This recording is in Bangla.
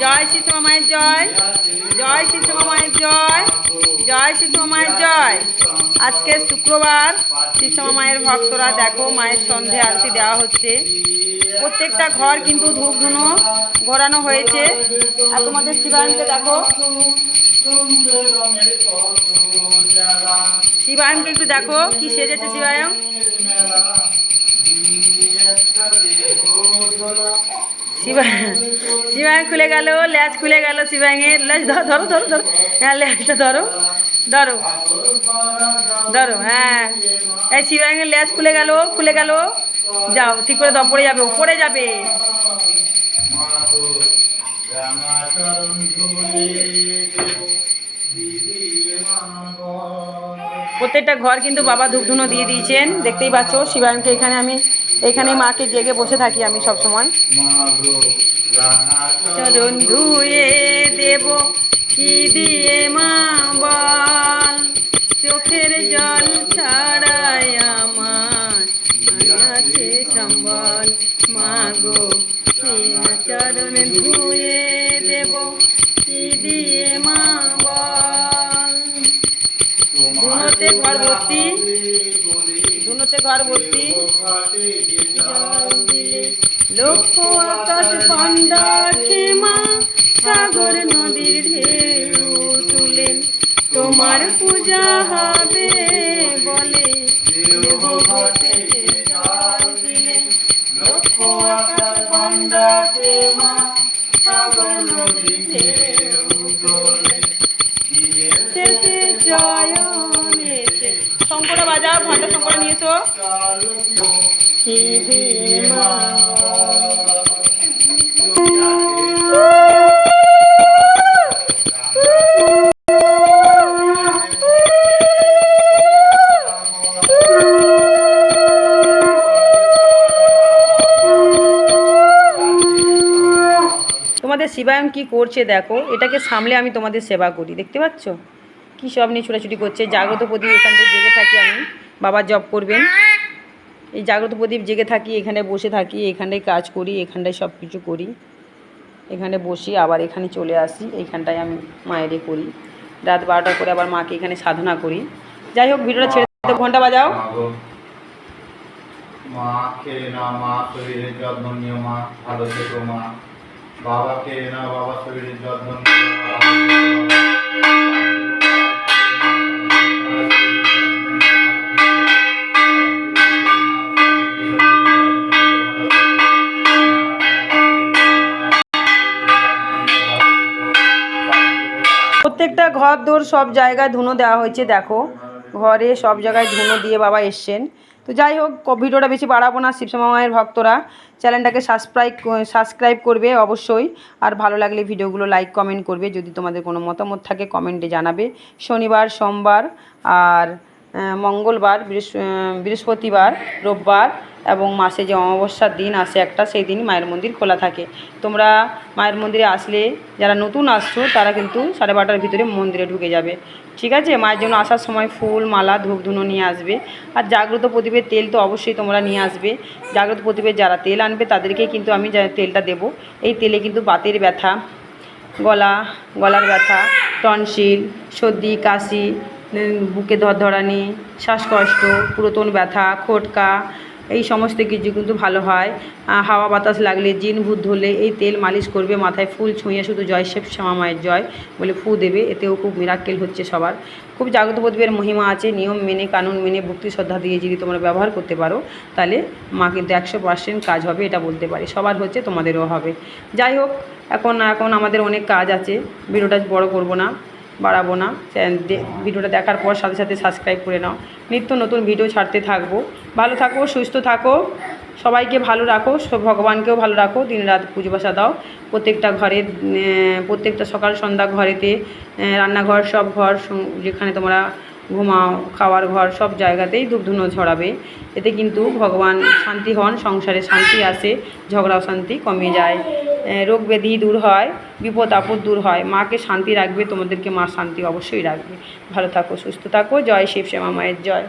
জয় শিশুমা মায়ের জয়। জয় শিশুমা মায়ের জয়। জয় শিশুমা মায়ের জয়। আজকে শুক্রবার শিশুমা মায়ের ভক্তরা দেখো মায়ের সন্ধে আরতি দেওয়া হচ্ছে। প্রত্যেকটা ঘর কিন্তু ধূপ ধুনো ঘোরানো হয়েছে। আর তোমাদের শিবায়নকে দেখো। শিবায়নকে একটু দেখো, কি সেজেছে শিবায়ন শিবায়ন শিবায়ন খুলে গেল, ল্যাচ খুলে গেল শিবায়নের ল্যাচ, ধরো ধরো ধরো হ্যাঁ ল্যাচটা ধরো ধরো ধরো হ্যাঁ। এই শিবায়নের ল্যাচ খুলে গেল খুলে গেল। যাও, ঠিক করে দাও, পড়ে যাবে পড়ে যাবে। প্রত্যেকটা ঘর কিন্তু বাবা ধূপধুনো দিয়ে দিয়েছেন। দেখতেই পাচ্ছ শিবায়নকে এখানে আমি এখানে মাকে জেগে বসে থাকি আমি সব সময় চরণ ধুয়ে দেব, কি দিয়ে মা বল? চোখের জল ছাড়াই আমার আছে সম্বল। মা গো চরণ ধুয়ে দেব, কি দিয়ে মা দুনোতে ঘর ভর্তি। দুনোতে ঘর ভর্তি। লক্ষ আকাশ পান্ডা সাগর নদীর ঢেউ তুলেন। তোমার পূজা হবে বলে এসে শঙ্করা বাজাও ঘণ্টা শঙ্করা নিয়ে এসো তোমাদের শিবায়ন কি করছে দেখো? এটাকে সামলে আমি তোমাদের সেবা করি, দেখতে পাচ্ছ? কি সব নিয়ে ছোটাছুটি করছে? জাগ্রত প্রদীপ এখান থেকে জেগে থাকি আমি। বাবা জব করবেন। এই জাগ্রত প্রদীপ জেগে থাকি, এখানে বসে থাকি, এখানটায় কাজ করি, এখানটায় সব কিছু করি। এখানে বসি, আবার এখানে চলে আসি, এইখানটায় আমি মায়েরে করি। রাত বারোটা করে আবার মাকে এখানে সাধনা করি। যাই হোক, ভিডিওটা ছেড়ে দিতে ঘণ্টা বাজাও। মা খেয়ে না শরীরের যত্ন বাবা প্রত্যেকটা ঘর দোর সব জায়গায় ধুনো দেওয়া হয়েছে, দেখো। ঘরে সব জায়গায় ধুনো দিয়ে বাবা এসছেন। তো যাই হোক ভিডিওটা বেশি বাড়াবো না শিবশ্যামা মায়ের ভক্তরা। চ্যানেলটাকে সাবস্ক্রাইব সাবস্ক্রাইব করবে অবশ্যই। আর ভালো লাগলে ভিডিওগুলো লাইক কমেন্ট করবে। যদি তোমাদের কোনো মতামত থাকে কমেন্টে জানাবে। শনিবার, সোমবার, আর মঙ্গলবার, বৃহস্প- বৃহস্পতিবার, রোববার এবং মাসে যে অমাবস্যার দিন আসে একটা, সেই দিন মায়ের মন্দির খোলা থাকে। তোমরা মায়ের মন্দিরে আসলে যারা নতুন আসছো, তারা কিন্তু সাড়ে বারোটার ভিতরে মন্দিরে ঢুকে যাবে। ঠিক আছে? মায়ের জন্য আসার সময় ফুল, মালা ধূপ ধুনো নিয়ে আসবে। আর জাগ্রত প্রদীপের তেল তো অবশ্যই তোমরা নিয়ে আসবে। জাগ্রত প্রদীপের যারা তেল আনবে, তাদেরকেই কিন্তু আমি তেলটা দেবো। এই তেলে কিন্তু বাতের ব্যথা, গলা, গলার ব্যথা, টনসিল, সর্দি, কাশি বুকে ধরধরানি শ্বাসকষ্ট, পুরাতন ব্যথা, খোটকা, এই সমস্ত কিছু কিন্তু ভালো হয়। হাওয়া বাতাস লাগলে জিন ভূত ধরলে এই তেল মালিশ করবে, মাথায় ফুল ছুঁয়ে শুধু জয় শেফ শ্যামা মায়ের জয় বলে ফু দেবে, এতেও খুব মিরাক্কেল হচ্ছে সবার। খুব জাগ্রত প্রদীপের মহিমা আছে, নিয়ম মেনে, কানুন মেনে, ভক্তি শ্রদ্ধা দিয়ে যদি তোমরা ব্যবহার করতে পারো, তাহলে মা কিন্তু একশো পার্সেন্ট কাজ হবে, এটা বলতে পারি। সবার হচ্ছে, তোমাদেরও হবে। যাই হোক, এখন এখন আমাদের অনেক কাজ আছে, ভিডিওটা বড় করব না। বাড়াবো না। ভিডিওটা দেখার পর সাথে সাথে সাবস্ক্রাইব করে নাও। নিত্য নতুন ভিডিও ছাড়তে থাকব। ভালো থাকো, সুস্থ থাকো। সবাইকে ভালো রাখো ভগবানকেও ভালো রাখো। দিন রাত পুজো বাসা দাও। প্রত্যেকটা ঘরে প্রত্যেকটা সকাল সন্ধ্যা ঘরেতে রান্নাঘর, সব ঘর যেখানে তোমরা ঘুমাও, খাওয়ার ঘর, সব জায়গাতেই ধূপধুনো ছড়াবে এতে কিন্তু ভগবান শান্তি হন, সংসারে শান্তি আসে, ঝগড়া অশান্তি কমে যায়। রোগ ব্যাধি দূর হয়, বিপদ আপদ দূর হয়, মাকে শান্তি রাখবে, তোমাদেরকে মা শান্তি অবশ্যই রাখবে। ভালো থাকো, সুস্থ থাকো, জয় শিব শ্যামা মায়ের জয়।